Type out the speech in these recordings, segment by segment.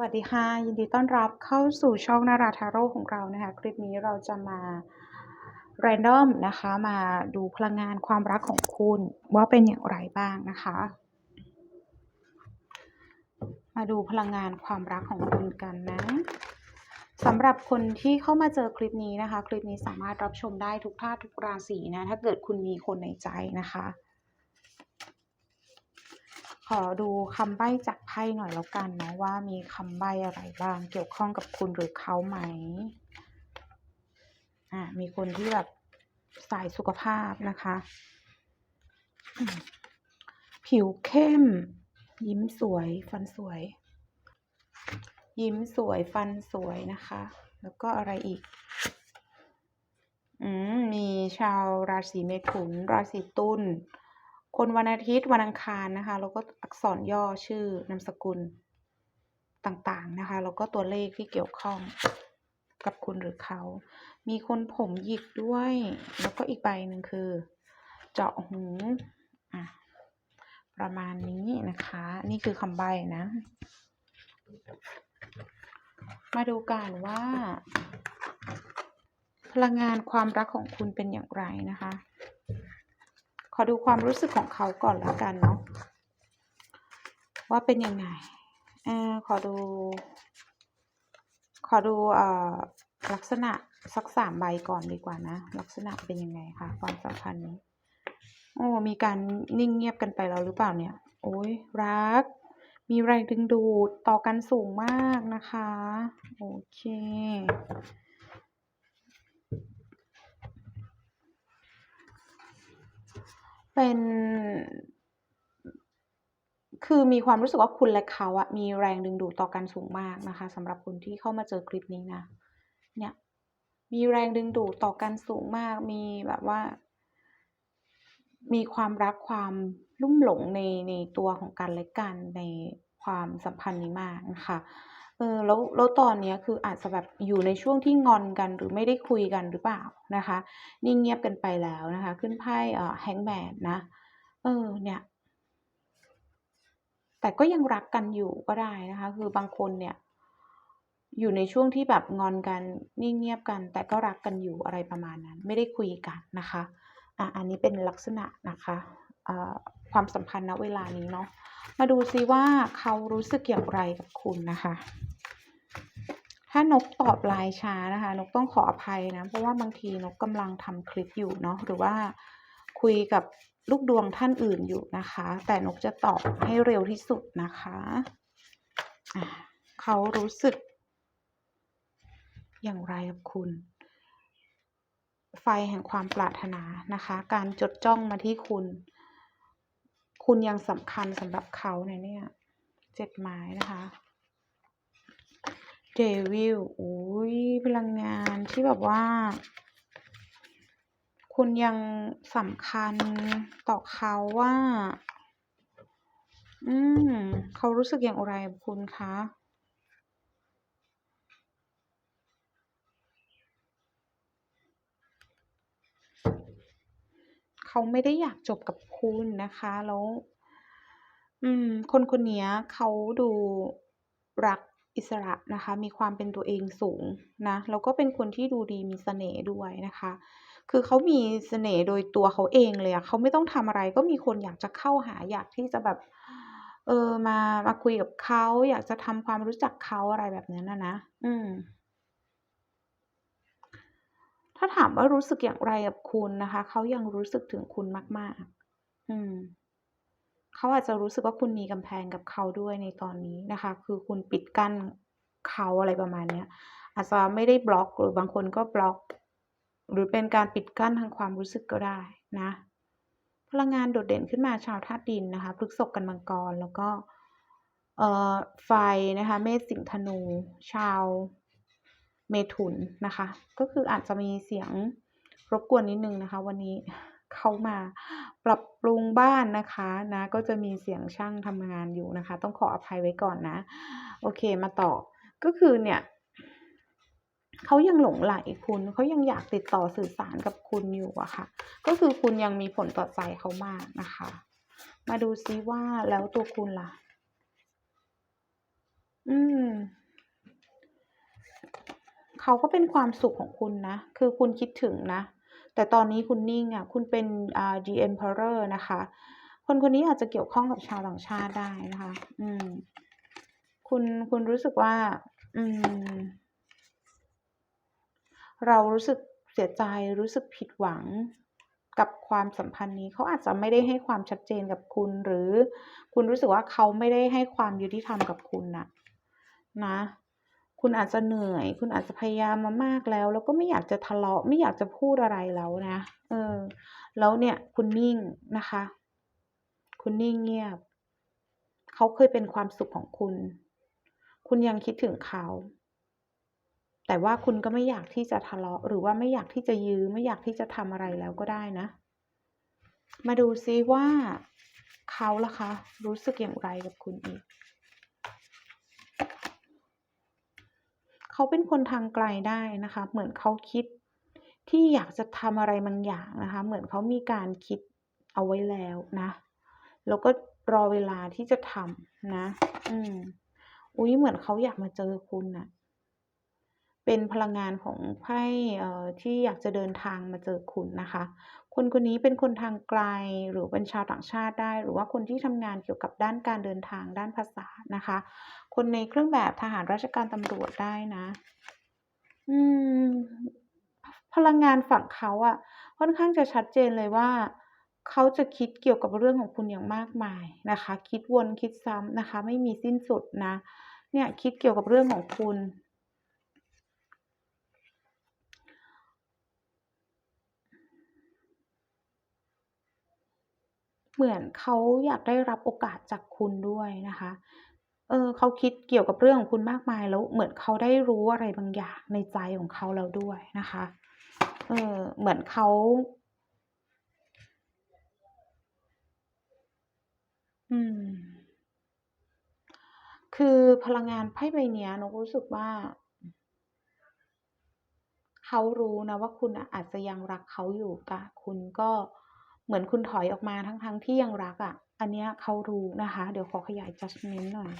สวัสดีค่ะ ยินดีต้อนรับเข้าสู่ช่องนาราทาโร่ของเรานะคะ คลิปนี้เราจะมา random นะคะ มาดูพลังงานความรักของคุณว่าเป็นอย่างไรบ้างนะคะ มาดูพลังงานความรักของคุณกันนะสำหรับคนที่เข้ามาเจอคลิปนี้นะคะ คลิปนี้สามารถรับชมได้ทุกท่าทุกราศีนะ ถ้าเกิดคุณมีคนในใจนะคะ ขอดูคำใบ้จากไพ่หน่อยแล้วกันเนาะว่ามีคำใบ้อะไรบ้างเกี่ยวข้องกับคุณหรือเขาไหมอ่ามีคนที่แบบสายสุขภาพนะคะ ผิวเข้ม ยิ้มสวย ฟันสวย ยิ้มสวยฟันสวยนะคะ แล้วก็อะไรอีก อืมมีชาวราศีเมถุน ราศีตุล คนวันอาทิตย์วันอังคารนะคะ แล้วก็อักษรย่อชื่อนามสกุลต่างๆนะคะ แล้วก็ตัวเลขที่เกี่ยวข้องกับคุณหรือเขา มีคนผมหยิกด้วย แล้วก็อีกใบหนึ่งคือ เจาะหูอะประมาณนี้นะคะ นี่คือคำใบนะ มาดูกันว่า พลังงานความรักของคุณเป็นอย่างไรนะคะ อดูความรู้สึกของเขาก่อนแล้วกันเนาะว่าเป็นยังไงเออขอดู ขอดูเอ่อลักษณะสักสามใบก่อนดีกว่านะ ลักษณะเป็นยังไงคะความสัมพันธ์นี้โอ้มีการนิ่งเงียบกันไปแล้วหรือเปล่าเนี่ย โอ้ยรัก มีแรงดึงดูดต่อกันสูงมากนะคะ โอเค เป็น คือมีความรู้สึกว่าคุณและเขาอะมีแรงดึงดูดต่อกันสูงมากนะคะสำหรับคนที่เข้ามาเจอคลิปนี้นะ เนี่ย มีแรงดึงดูดต่อกันสูงมาก มีแบบว่า มีความรักความลุ่มหลงในในตัวของกันและกันในความสัมพันธ์นี้มากนะคะ เออแล้วแล้วตอนเนี้ยคืออาจจะแบบอยู่ในช่วงที่งอนกันหรือไม่ได้คุยกันหรือเปล่านะคะนิ่งเงียบกันไปแล้วนะคะ ขึ้นไพ่เอ่อ Hangman นะ เออเนี่ยแต่ก็ยังรักกันอยู่ก็ได้นะคะ คือบางคนเนี่ย อยู่ในช่วงที่แบบงอนกันนิ่งเงียบกัน แต่ก็รักกันอยู่อะไรประมาณนั้น ไม่ได้คุยกันนะคะอะอันนี้เป็นลักษณะนะคะความสัมพันธ์ณเวลานี้เนาะ มาดูซิว่าเขารู้สึกอย่างไรกับคุณนะคะ ถ้านกตอบไลน์ช้านะคะ นกต้องขออภัยนะ เพราะว่าบางทีนกกำลังทำคลิปอยู่เนาะหรือว่าคุยกับลูกดวงท่านอื่นอยู่นะคะ แต่นกจะตอบให้เร็วที่สุดนะคะะเขารู้สึก อย่างไรกับคุณ ไฟแห่งความปรารถนานะคะ การจดจ้องมาที่คุณ คุณยังสำคัญสำหรับเขาในเนี่ยเจ็ดไม้นะคะเดวิลอุ้ยพลังงานที่แบบว่า คุณยังสำคัญต่อเขาว่า อืม เขารู้สึกอย่างไรคุณคะ เขาไม่ได้อยากจบกับคุณนะคะ แล้ว อืม คนคนนี้เขาดูรักอิสระนะคะ มีความเป็นตัวเองสูงนะ แล้วก็เป็นคนที่ดูดีมีเสน่ห์ด้วยนะคะ คือเขามีเสน่ห์โดยตัวเขาเองเลยอะเขาไม่ต้องทำอะไร ก็มีคนอยากจะเข้าหา อยากที่จะแบบ เออ มา มาคุยกับเขา อยากจะทำความรู้จักเขาอะไรแบบนั้นนะนะ อืม ถ้าถามว่ารู้สึกอย่างไรกับคุณนะคะ เขายังรู้สึกถึงคุณมาก ๆ อืม เขาอาจจะรู้สึกว่าคุณมีกำแพงกับเขาด้วยในตอนนี้นะคะ คือคุณปิดกั้นเขาอะไรประมาณเนี้ย อาจจะไม่ได้บล็อกหรือบางคนก็บล็อก หรือเป็นการปิดกั้นทางความรู้สึกก็ได้นะ พลังงานโดดเด่นขึ้นมาชาวธาตุดินนะคะพฤษภกันมังกรแล้วก็เอ่อไฟนะคะ เมษสิงห์ธนู ชาว เมถุนนะคะ ก็คืออาจจะมีเสียงรบกวนนิดนึงนะคะ วันนี้เขามาปรับปรุงบ้านนะคะนะก็จะมีเสียงช่างทำงานอยู่นะคะ ต้องขออภัยไว้ก่อนนะ โอเคมาต่อก็คือเนี่ยเขายังหลงใหลคุณเขายังอยากติดต่อสื่อสารกับคุณอยู่อะค่ะ ก็คือคุณยังมีผลต่อใจเขามากนะคะ มาดูซิว่าแล้วตัวคุณล่ะ อืม เขาก็เป็นความสุขของคุณนะ คือคุณคิดถึงนะ แต่ตอนนี้คุณนิ่งอะคุณเป็นอ่า The Emperor นะคะ คนคนนี้อาจจะเกี่ยวข้องกับชาวต่างชาติได้นะคะ อืม คุณ คุณรู้สึกว่า อืม เรารู้สึกเสียใจ รู้สึกผิดหวังกับความสัมพันธ์นี้เขาอาจจะไม่ได้ให้ความชัดเจนกับคุณ หรือคุณรู้สึกว่าเขาไม่ได้ให้ความยุติธรรมกับคุณน่ะนะ คุณอาจจะเหนื่อย คุณอาจจะพยายามมามากแล้ว แล้วก็ไม่อยากจะทะเลาะ ไม่อยากจะพูดอะไรแล้วนะ เออ แล้วเนี่ย คุณนิ่งนะคะ คุณนิ่งเงียบ เขาเคยเป็นความสุขของคุณ คุณยังคิดถึงเขา แต่ว่าคุณก็ไม่อยากที่จะทะเลาะ หรือว่าไม่อยากที่จะยื้อ ไม่อยากที่จะทำอะไรแล้วก็ได้นะ มาดูซิว่าเขาล่ะคะ รู้สึกอย่างไรกับคุณอีก เขาเป็นคนทางไกลได้นะคะ เหมือนเขาคิดที่อยากจะทำอะไรบางอย่างนะคะ เหมือนเขามีการคิดเอาไว้แล้วนะ แล้วก็รอเวลาที่จะทำนะ อืมอุ๊ยเหมือนเขาอยากมาเจอคุณน่ะ เป็นพลังงานของไพ่ที่อยากจะเดินทางมาเจอคุณนะคะ คนคนนี้เป็นคนทางไกลหรือเป็นชาวต่างชาติได้ หรือว่าคนที่ทำงานเกี่ยวกับด้านการเดินทางด้านภาษานะคะ คนในเครื่องแบบทหารราชการตำรวจได้นะ อืม พลังงานฝั่งเขาอะค่อนข้างจะชัดเจนเลยว่าเขาจะคิดเกี่ยวกับเรื่องของคุณอย่างมากมายนะคะ คิดวนคิดซ้ำนะคะ ไม่มีสิ้นสุดนะ เนี่ยคิดเกี่ยวกับเรื่องของคุณ เหมือนเขาอยากได้รับโอกาสจากคุณด้วยนะคะ เออเขาคิดเกี่ยวกับเรื่องของคุณมากมายแล้วเหมือนเขาได้รู้อะไรบางอย่างในใจของเขาแล้วด้วยนะคะ เออเหมือนเขาอืม คือพลังงานไพ่ใบเนี้ยนกรู้สึกว่าเขารู้นะว่าคุณอาจจะยังรักเขาอยู่แต่คุณก็ เหมือนคุณถอยออกมาทั้งๆที่ยังรักอะ อันเนี้ยเขารู้นะคะ เดี๋ยวขอขยาย judgment หน่อย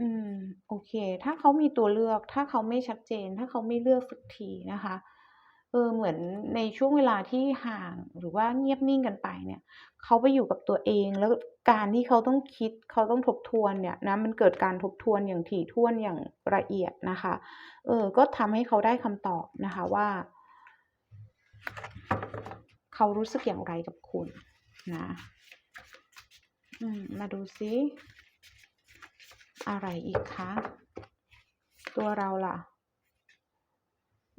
อืม โอเค ถ้าเขามีตัวเลือก ถ้าเขาไม่ชัดเจน ถ้าเขาไม่เลือกสักทีนะคะเออเหมือนในช่วงเวลาที่ห่างหรือว่าเงียบนิ่งกันไปเนี่ย เขาไปอยู่กับตัวเองแล้วการที่เขาต้องคิดเขาต้องทบทวนเนี่ยนะมันเกิดการทบทวนอย่างถี่ถ้วนอย่างละเอียดนะคะ เออก็ทำให้เขาได้คำตอบนะคะว่า เขารู้สึกอย่างไรกับคุณนะมาดูซิ อะไรอีกคะ ตัวเราล่ะ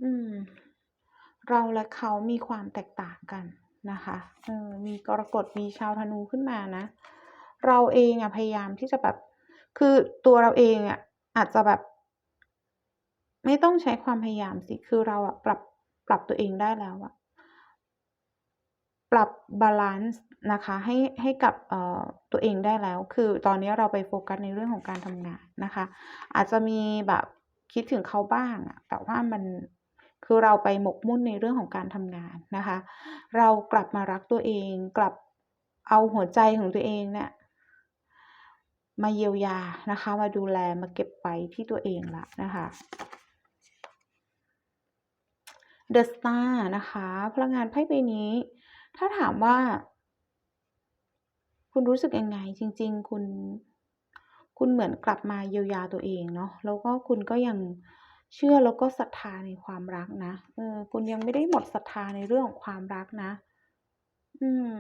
อืม เราและเขามีความแตกต่างกันนะคะเออมีกรกฎมีชาวธนูขึ้นมานะ เราเองอะพยายามที่จะแบบ คือตัวเราเองอะอาจจะแบบ ไม่ต้องใช้ความพยายามสิ คือเราอะปรับปรับตัวเองได้แล้วอะ รับบาลันซ์นะคะให้ให้กับตัวเองได้แล้ว คือตอนนี้เราไปโฟกัสในเรื่องของการทำงานนะคะ อาจจะมีแบบคิดถึงเขาบ้างแต่ว่ามันคือเราไปหมกมุ่นในเรื่องของการทำงานนะคะ เรากลับมารักตัวเองกลับเอาหัวใจของตัวเองเนี่ยมาเยียวยานะคะ มาดูแลมาเก็บไว้ที่ตัวเองล้วนะคะ The Star นะคะ พลังงานไพ่ใบนี้ ถ้าถามว่า คุณรู้สึกยังไง?จริง ๆ คุณ คุณเหมือนกลับมาเยียวยาตัวเองเนาะแล้วก็คุณก็ยังเชื่อแล้วก็ศรัทธาในความรักนะเออ คุณยังไม่ได้หมดศรัทธาในเรื่องของความรักนะ อืม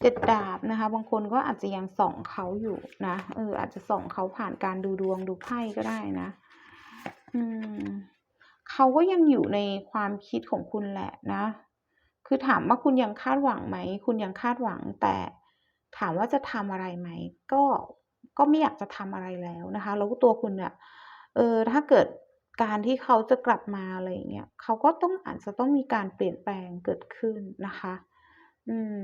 7ดาบนะคะ บางคนก็อาจจะยังส่องเขาอยู่นะเอออาจจะส่องเขาผ่านการดูดวงดูไพ่ก็ได้นะ อืม เขาก็ยังอยู่ในความคิดของคุณแหละนะ คือถามว่าคุณยังคาดหวังไหม?คุณยังคาดหวัง แต่ถามว่าจะทำอะไรไหม?ก็ ก็ไม่อยากจะทำอะไรแล้วนะคะ แล้วตัวคุณน่ะเออ ถ้าเกิดการที่เขาจะกลับมาอะไรอย่างเงี้ยเขาก็ต้องอาจจะต้องมีการเปลี่ยนแปลงเกิดขึ้นนะคะ อืม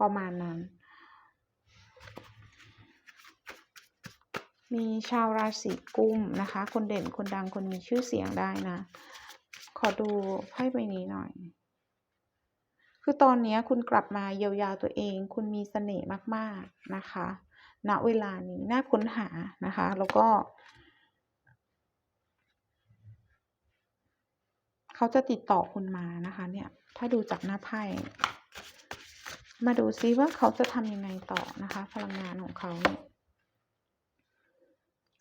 ประมาณนั้น มีชาวราศีกุมนะคะ คนเด่นคนดังคนมีชื่อเสียงได้นะ ขอดูไพ่ใบนี้หน่อย คือตอนนี้คุณกลับมาเยียวยาตัวเอง คุณมีเสน่ห์มาก ๆ นะคะณเวลานี้น่าค้นหานะคะ แล้วก็เขาจะติดต่อคุณมานะคะเนี่ย ถ้าดูจากหน้าไพ่มาดูซิว่าเขาจะทำยังไงต่อนะคะ พลังงานของเขาเนี่ย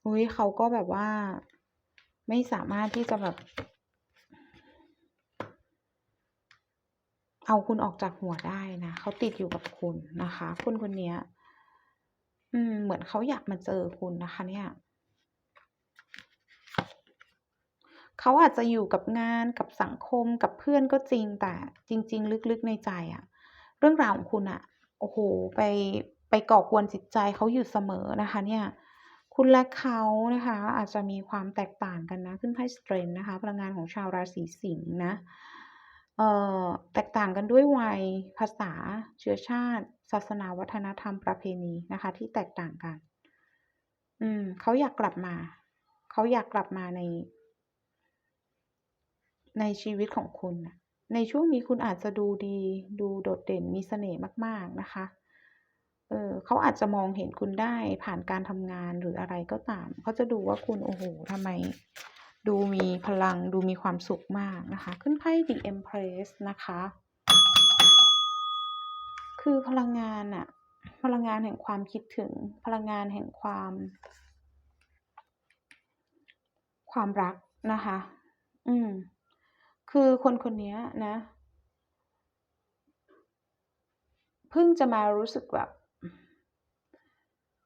อุ้ยเขาก็แบบว่า ไม่สามารถที่จะแบบ เอาคุณออกจากหัวได้นะเขาติดอยู่กับคุณนะคะคนคนนี้อืม เหมือนเขาอยากมาเจอคุณนะคะ เนี่ยเขาอาจจะอยู่กับงานกับสังคมกับเพื่อนก็จริงแต่จริง ๆ ลึกๆในใจอะเรื่องราวของคุณอะโอ้โห ไปไปก่อกวนจิตใจเขาอยู่เสมอนะคะ เนี่ย คุณและเขานะคะ อาจจะมีความแตกต่างกันนะขึ้นไพ่สเตรนนะคะพลังงานของชาวราศีสิงห์นะเอ่อแตกต่างกันด้วยวัยภาษาเชื้อชาติ ศาสนาวัฒนธรรมประเพณีนะคะ ที่แตกต่างกัน อืมเขาอยากกลับมา เขาอยากกลับมาใน ในชีวิตของคุณ ในช่วงนี้คุณอาจจะดูดี ดูโดดเด่นมีเสน่ห์มาก ๆ นะคะ เออเขาอาจจะมองเห็นคุณได้ผ่านการทำงานหรืออะไรก็ตามเขาจะดูว่าคุณโอ้โฮทำไม ดูมีพลังดูมีความสุขมากนะคะ ขึ้นไพ่ The Empress นะคะ คือพลังงานน่ะพลังงานแห่งความคิดถึงพลังงานแห่งความ ความรักนะคะ อืม คือคนคนนี้นะเพิ่งจะมารู้สึกแบบ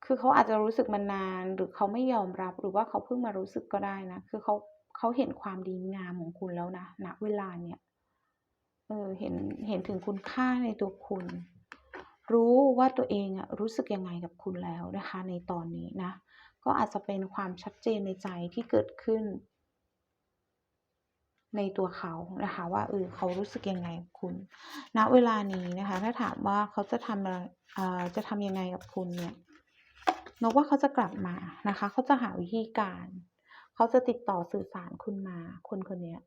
คือเขาอาจจะรู้สึกมานานหรือเขาไม่ยอมรับ หรือว่าเขาเพิ่งมารู้สึกก็ได้นะ คือเขาเขาเห็นความดีงามของคุณแล้วนะณเวลาเนี้ยเออเห็นเห็นถึงคุณค่าในตัวคุณ รู้ว่าตัวเองอะรู้สึกยังไงกับคุณแล้วนะคะ ในตอนนี้นะ ก็อาจจะเป็นความชัดเจนในใจที่เกิดขึ้น ในตัวเขานะคะ ว่าเออเขารู้สึกยังไงกับคุณณเวลานี้นะคะ ถ้าถามว่าเขาจะทำอะไรอ่าจะทำยังไงกับคุณเนี่ย นกว่าเขาจะกลับมานะคะ เขาจะหาวิธีการ เขาจะติดต่อสื่อสารคุณมา คนคนนี้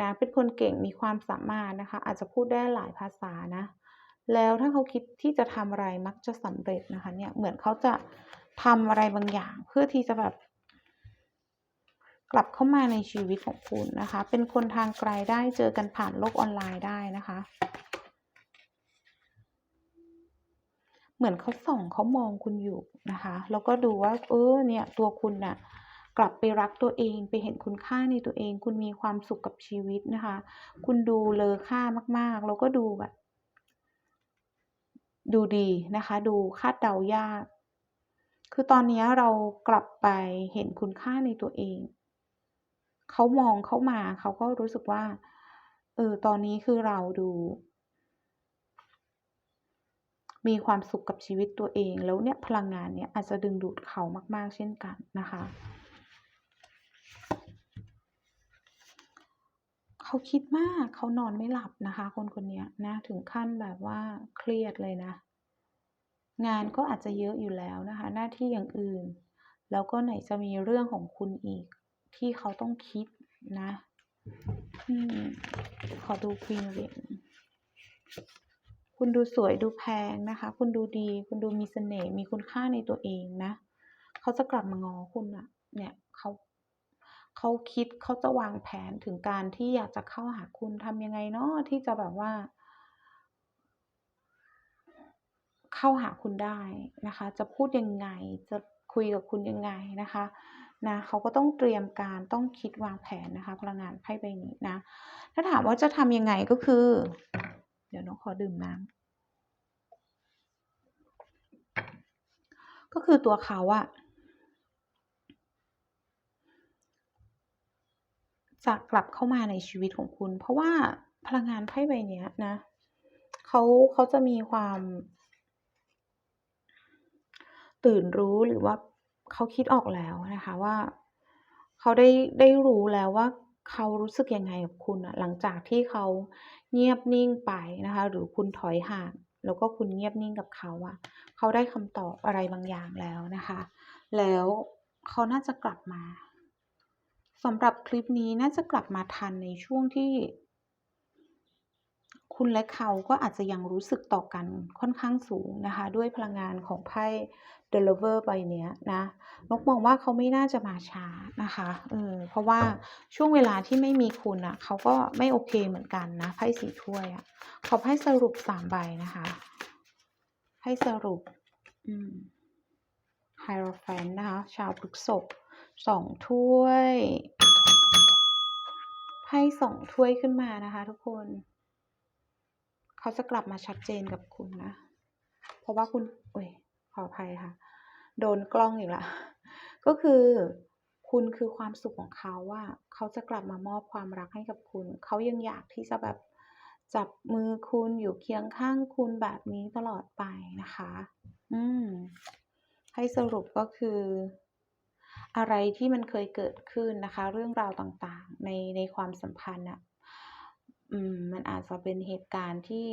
นะ เป็นคนเก่งมีความสามารถนะคะ อาจจะพูดได้หลายภาษานะ แล้วถ้าเขาคิดที่จะทำอะไรมักจะสำเร็จนะคะ เนี่ย เหมือนเขาจะทำอะไรบางอย่างเพื่อที่จะแบบกลับเข้ามาในชีวิตของคุณนะคะ เป็นคนทางไกลได้เจอกันผ่านโลกออนไลน์ได้นะคะ เหมือนเขาส่องเขามองคุณอยู่นะคะ แล้วก็ดูว่า เออเนี่ยตัวคุณน่ะกลับไปรักตัวเองไปเห็นคุณค่าในตัวเอง คุณมีความสุขกับชีวิตนะคะ คุณดูเลอค่ามากๆ แล้วก็ดูแบบ ดูดีนะคะ ดูคาดเดายาก คือตอนนี้เรากลับไปเห็นคุณค่าในตัวเอง เขามองเข้ามาเขาก็รู้สึกว่าเออตอนนี้คือเราดู มีความสุขกับชีวิตตัวเอง แล้วเนี่ยพลังงานเนี้ยอาจจะดึงดูดเขามาก ๆ เช่นกันนะคะเขาคิดมากเขานอนไม่หลับนะคะ คนคนนี้นะถึงขั้นแบบว่าเครียดเลยนะ งานก็อาจจะเยอะอยู่แล้วนะคะ หน้าที่อย่างอื่น แล้วก็ไหนจะมีเรื่องของคุณอีก ที่เขาต้องคิดนะอืมขอดู Queen of Wands คุณดูสวยดูแพงนะคะ คุณดูดี คุณดูมีเสน่ห์มีคุณค่าในตัวเองนะเขาจะกลับมางอคุณน่ะเนี่ยเขาเขาคิดเขาจะวางแผนถึงการที่อยากจะเข้าหาคุณทำยังไงเนาะที่จะแบบว่า เข้าหาคุณได้นะคะ จะพูดยังไงจะคุยกับคุณยังไงนะคะนะเขาก็ต้องเตรียมการต้องคิดวางแผนนะคะ พลังงานไพ่ใบนี้นะ ถ้าถามว่าจะทำยังไงก็คือ เดี๋ยวนกขอดื่มน้ำก็คือตัวเขาอะจะกลับเข้ามาในชีวิตของคุณ เพราะว่าพลังงานไพ่ใบเนี้ยนะเขาเขาจะมีความ ตื่นรู้หรือว่าเขาคิดออกแล้วนะคะว่า เขาได้ได้รู้แล้วว่า เขารู้สึกยังไงกับคุณน่ะหลังจากที่เขาเงียบนิ่งไปนะคะ หรือคุณถอยห่าง แล้วก็คุณเงียบนิ่งกับเขาอะเขาได้คำตอบอะไรบางอย่างแล้วนะคะ แล้วเขาน่าจะกลับมาสำหรับคลิปนี้น่าจะกลับมาทันในช่วงที่ คุณและเขาก็อาจจะยังรู้สึกต่อกันค่อนข้างสูงนะคะ ด้วยพลังงานของไพ่ The Lover ใบเนี้ยนะนกมองว่าเขาไม่น่าจะมาช้านะคะเออเพราะว่าช่วงเวลาที่ไม่มีคุณน่ะเขาก็ไม่โอเคเหมือนกันนะไพ่สี่ถ้วยอะขอไพ่สรุป3ใบนะคะไพ่สรุปอืม Hierophant นะคะ ชาวพฤษภ2ถ้วยไพ่2ถ้วยขึ้นมานะคะ ทุกคน เขาจะกลับมาชัดเจนกับคุณนะ เพราะว่าคุณอุ๊ย ขออภัยค่ะ โดนกล้องอีกแล้วก็คือคุณคือความสุขของเขาอะเขาจะกลับมามอบความรักให้กับคุณ เขายังอยากที่จะแบบจับมือคุณอยู่เคียงข้างคุณแบบนี้ตลอดไปนะคะ อืม ให้สรุปก็คือ อะไรที่มันเคยเกิดขึ้นนะคะ เรื่องราวต่างๆ ในในความสัมพันธ์น่ะ อืม มันอาจจะเป็นเหตุการณ์ที่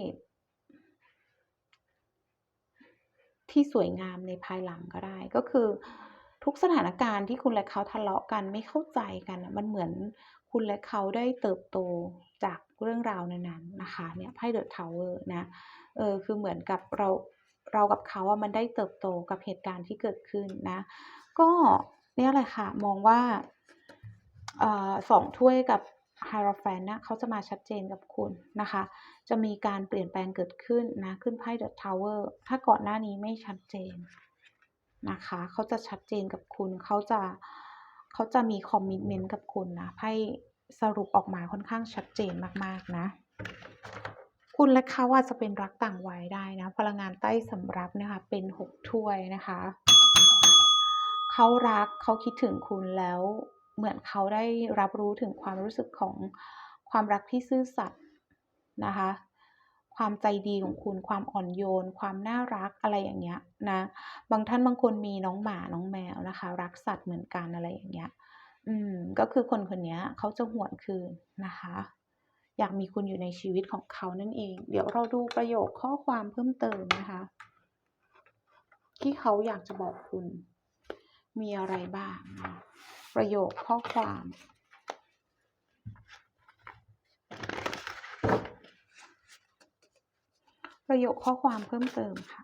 ที่สวยงามในภายหลังก็ได้ ก็คือ ทุกสถานการณ์ที่คุณและเขาทะเลาะกันไม่เข้าใจกันมันเหมือนคุณและเขาได้เติบโตจากเรื่องราวนั้นๆนะคะเนี่ยไพ่ The Tower นะเออคือเหมือนกับเราเรากับเขาอะมันได้เติบโตกับเหตุการณ์ที่เกิดขึ้นนะ ก็เนี่ยแหละค่ะมองว่าเอ่อ2ถ้วยกับ Hierophant นะเขาจะมาชัดเจนกับคุณนะคะ จะมีการเปลี่ยนแปลงเกิดขึ้นนะขึ้นไพ่ The Tower ถ้าก่อนหน้านี้ไม่ชัดเจนนะคะเขาจะชัดเจนกับคุณเขาจะเขาจะมี commitment กับคุณนะไพ่สรุปออกมาค่อนข้างชัดเจนมากๆนะ คุณและเขาอาจจะเป็นรักต่างวัยได้นะ พลังงานใต้สำรับนะคะเป็น6ถ้วยนะคะเขารักเขาคิดถึงคุณแล้ว เหมือนเขาได้รับรู้ถึงความรู้สึกของความรักที่ซื่อสัตย์นะคะ ความใจดีของคุณ ความอ่อนโยน ความน่ารักอะไรอย่างเงี้ยนะ บางท่านบางคนมีน้องหมาน้องแมวนะคะ รักสัตว์เหมือนกันอะไรอย่างเงี้ย อืม ก็คือคนคนนี้เขาจะหวนคืนนะคะ อยากมีคุณอยู่ในชีวิตของเขานั่นเอง เดี๋ยวเราดูประโยคข้อความเพิ่มเติมนะคะ ที่เขาอยากจะบอกคุณ มีอะไรบ้าง ประโยคข้อความ ประโยคข้อความเพิ่มเติมค่ะ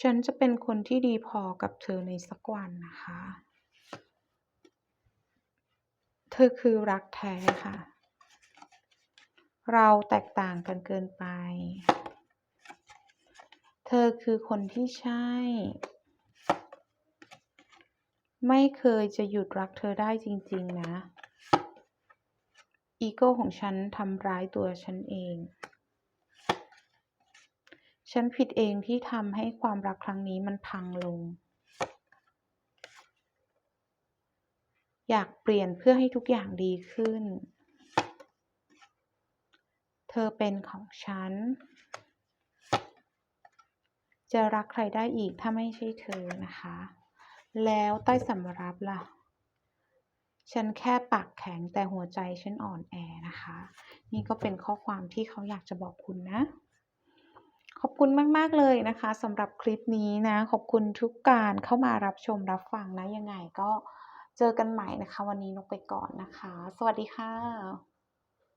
ฉันจะเป็นคนที่ดีพอกับเธอในสักวันนะคะ เธอคือรักแท้ค่ะ เราแตกต่างกันเกินไปเธอคือคนที่ใช่ ไม่เคยจะหยุดรักเธอได้จริง ๆ นะ อีโก้ของฉันทำร้ายตัวฉันเอง ฉันผิดเองที่ทำให้ความรักครั้งนี้มันพังลง อยากเปลี่ยนเพื่อให้ทุกอย่างดีขึ้น เธอเป็นของฉัน จะรักใครได้อีกถ้าไม่ใช่เธอนะคะ แล้วใต้สำรับล่ะ ฉันแค่ปากแข็งแต่หัวใจฉันอ่อนแอนะคะ นี่ก็เป็นข้อความที่เขาอยากจะบอกคุณนะ ขอบคุณมาก ๆ เลยนะคะสำหรับคลิปนี้นะ ขอบคุณทุกการเข้ามารับชมรับฟังนะ ยังไงก็เจอกันใหม่นะคะ วันนี้นกไปก่อนนะคะ สวัสดีค่ะ